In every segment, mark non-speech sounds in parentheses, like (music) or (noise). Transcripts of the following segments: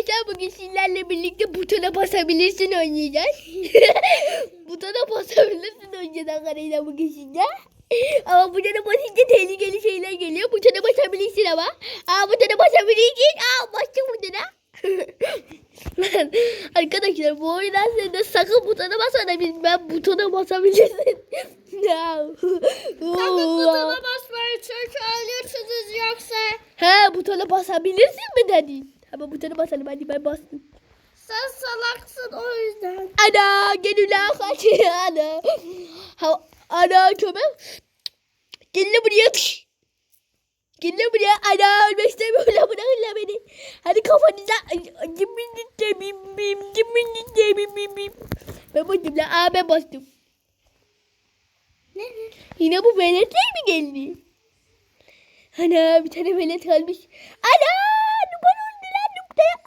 Arkadaşlar bugün sizlerle birlikte butona basabilirsin oynayacağız. (laughs) butona basabilirsin oynayacağız arkadaşlar bugün sizde. Ama butona basınca tehlikeli şeyler geliyor. Butona basabilirsin ama. Aa butona basabilirsin. Aa bastım butona. arkadaşlar bu oyundan sonra sakın butona basma ben butona basabilirsin. Sakın butona basmayın çünkü ölürsünüz yoksa. He butona basabilirsin mi dedi. Ama butona basalım hadi ben bastım. Sen salaksın o yüzden. Ana gel ulan kaç (laughs) ana. Ha, ana köpek. Gel lan buraya. Kış. Gel lan buraya. Ana ölmek bırakın lan beni. Hadi kafanıza. Cimini temimim. Cimini temimim. Ben bastım lan. Aa ben bastım. Ne? Yine bu veletler mi geldi? Ana bir tane velet kalmış. Ana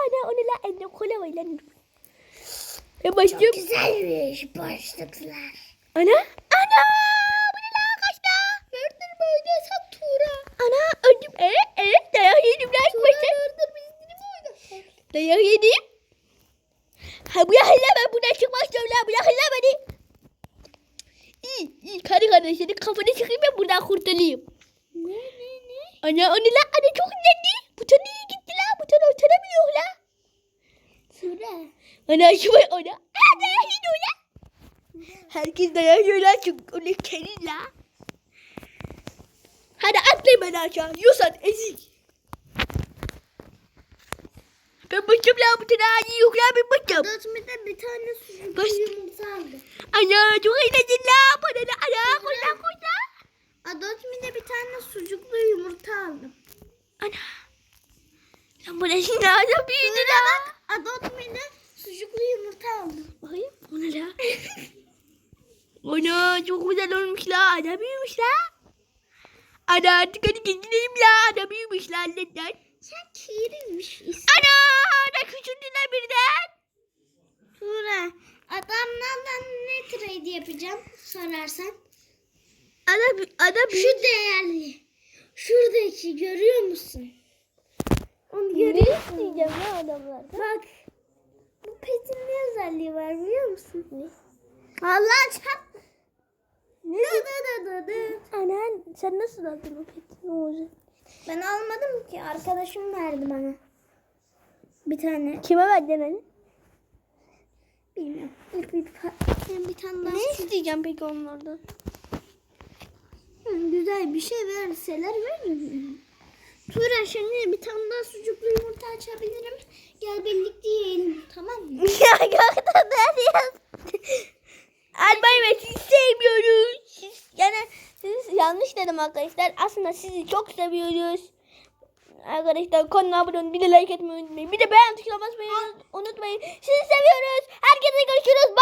Ana onu lan eline kola var lan. Ben bastım. Güzelmiş başlıklar. Ana. Ana. Bu ne lan kaçta? Gördün mü oynasam Tuğra. Ana öldüm. Evet evet dayak yedim lan. Tuğra gördün mü mi oynasak? Dayak yedim. Ha bu yakınla ben buradan çıkmak istiyorum lan. Bu yakınla beni. İyi iyi. Karı kardeşlerin kafanı çıkayım ben buradan kurtulayım. Ne ne ne? Ana o ne lan? Ana çok güzeldi. Buton iyi gitti lan. Buton oturamıyor lan. Tuğra. Ana var ona. Aa dayak yedi o lan. Herkes dayak yiyor lan çünkü onu kerin lan. Hadi atlayın beni aşağı. Yusan ezik. Ben bıktım lan bu tane ağacı yok lan ben bıktım. Dötmede bir tane sucuk Baş- yumurta aldı. Ana çok eğlenceli lan. Bana da ana koşa koşa. Adotmi'de bir tane sucuklu yumurta aldım. Ana. Sen bu ne şimdi ağaca büyüdü lan. bak Adotmi'de sucuklu yumurta aldım. Bakayım o ne la? (laughs) Ana çok güzel olmuş la. Ana büyümüş la. Ana artık hadi gidelim la. Ana büyümüş la annemden. Sen kiriymiş Ana ana küçüldüler birden. Tuğra adamlardan ne trade yapacağım sorarsan. Ana, ana Şu değerli. Şuradaki görüyor musun? Onu görüyor musun? diyeceğim ya adamlardan? Bak. Özelliği var biliyor musun? Ne? Allah çarp. Ne? Dı dı dı dı. Ana sen nasıl aldın o peki? Ne olacak? Ben almadım ki. Arkadaşım verdi bana. Bir tane. Kime verdin hani? Bilmiyorum. Bir, bir, bir, bir tane daha. Ne isteyeceğim peki onlardan? Hı, güzel bir şey verseler veririm. Tura şimdi bir tane daha sucuklu yumurta açabilirim. Gel birlikte mı? ya gökten yaz. (laughs) Albay ve sizi sevmiyoruz. Siz, yani siz yanlış dedim arkadaşlar. Aslında sizi çok seviyoruz. Arkadaşlar kanala abone olun. Bir de like etmeyi unutmayın. Bir de beğen tuşuna basmayı unutmayın. Sizi seviyoruz. Herkese görüşürüz. Bye.